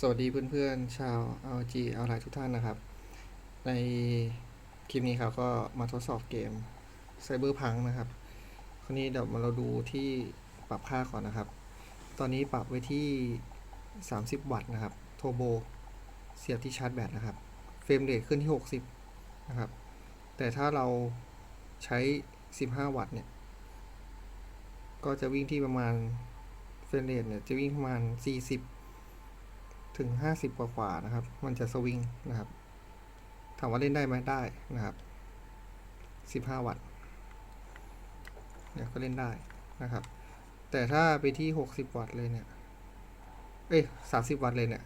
สวัสดีเพื่อนๆ ชาว LG ออนไลน์ทุกท่านนะครับ ในคลิปนี้ครับก็มาทดสอบเกม Cyberpunk นะครับ คราวนี้เดี๋ยวมาเราดูที่ปรับค่าก่อนนะครับ ตอนนี้ปรับไว้ที่ 30 วัตต์นะครับ โทโบเสียบที่ชาร์จแบตนะครับ เฟรมเรทขึ้นที่ 60 นะครับ แต่ถ้าเราใช้ 15 วัตต์เนี่ย ก็จะวิ่งที่ประมาณเฟรมเรทเนี่ยจะวิ่งประมาณ 40 ถึง 50 กว่ากว่านะครับ มันจะสวิงนะครับ ถามว่าเล่นได้ไหมได้นะครับ 15 วัตต์เนี่ยก็เล่นได้นะครับ แต่ถ้าไปที่ 60 วัตต์เลยเนี่ย เอ้ย30 วัตต์เลยเนี่ย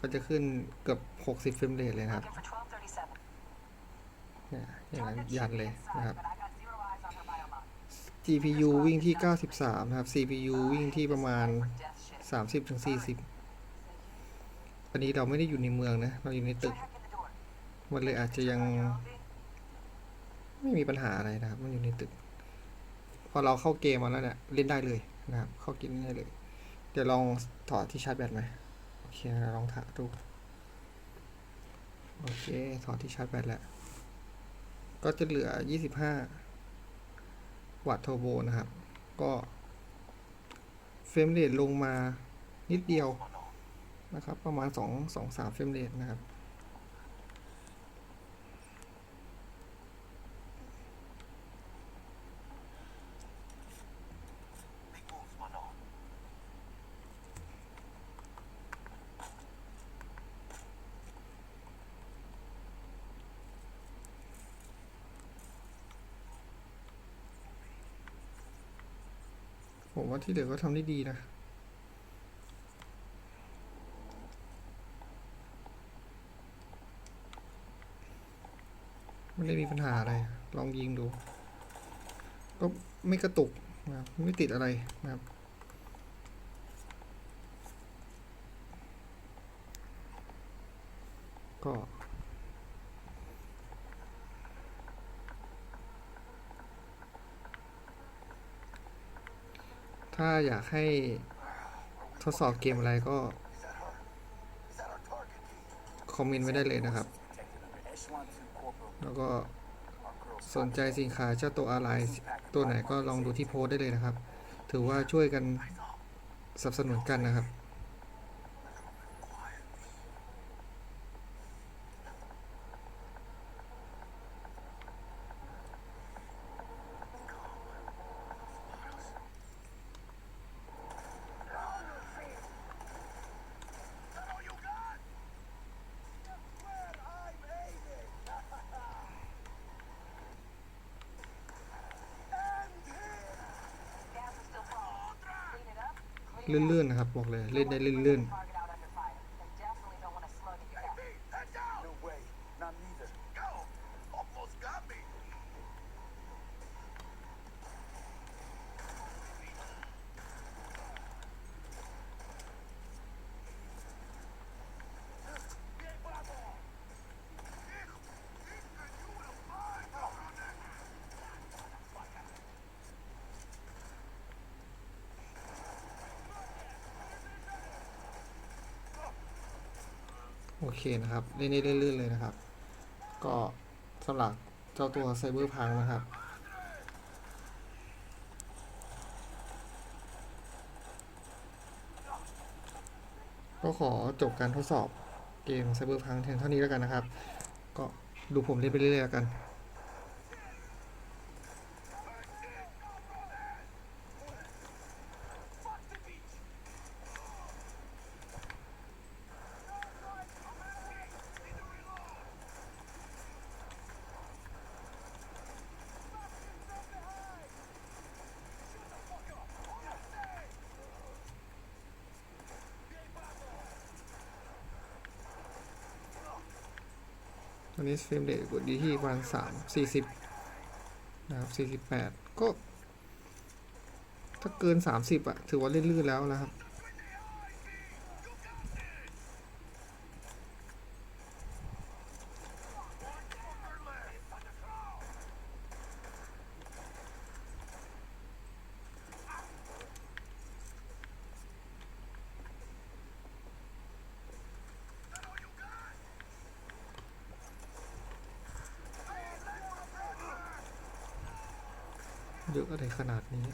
ก็จะขึ้นเกือบ 60 เฟรมเรทเลยนะครับเนี่ยอย่างนั้นยันเลยนะครับ GPU วิ่งที่ 93 นะครับ CPU วิ่งที่ประมาณ 30-40 ตอนนี้เราไม่ได้อยู่ในเมืองนะ เราอยู่ในตึก มันเลยอาจจะยัง ไม่มีปัญหาอะไรนะครับ มันอยู่ในตึก พอเราเข้าเกมมาแล้วเนี่ยเล่นได้เลยนะครับ เข้ากินได้เลย เดี๋ยวลองถอดที่ชาร์จแบตไหมโอเคเราลองถอดดูโอเคถอดที่ชาร์จแบตแล้ว ก็จะเหลือ 25 วัตต์เทอร์โบนะครับ ก็เฟรมเรทลงมานิดเดียว นะครับ ประมาณ 2 2 3เฟรมเรทนะครับผมว่าที่เหลือก็ทำได้ดีนะ ไม่ได้มีปัญหาอะไร ลองยิงดู ก็ไม่กระตุกนะครับไม่ติดอะไรนะครับ ก็ถ้าอยากให้ทดสอบเกมอะไรก็ คอมเมนต์ไว้ได้เลยนะครับ แล้วก็สนใจสินค้าเจ้าตัวอะไรตัวไหนก็ลองดูที่โพสได้เลยนะครับ ถือว่าช่วยกันสนับสนุนกันนะครับ ลื่นๆนะครับบอกเลยเล่นได้ลื่นๆ โอเคนะครับ เล่นได้ลื่อยๆเลยนะครับ ก็สำหรับเจ้าตัวไซเบอร์พังนะครับ ก็ขอจบการทดสอบเกมไซเบอร์พังเพียงเท่านี้แล้วกันนะครับ ก็ดูผมเล่นไปเรื่อยๆแล้วกัน อนนี้เฟรมเรทกดดีที่ประมาณสามสี่สิบนะครับสี่สิบแปดก็ ถ้าเกินสามสิบอะถือว่าเล่นลื่นแล้วนะครับ เยอะอะไรขนาดนี้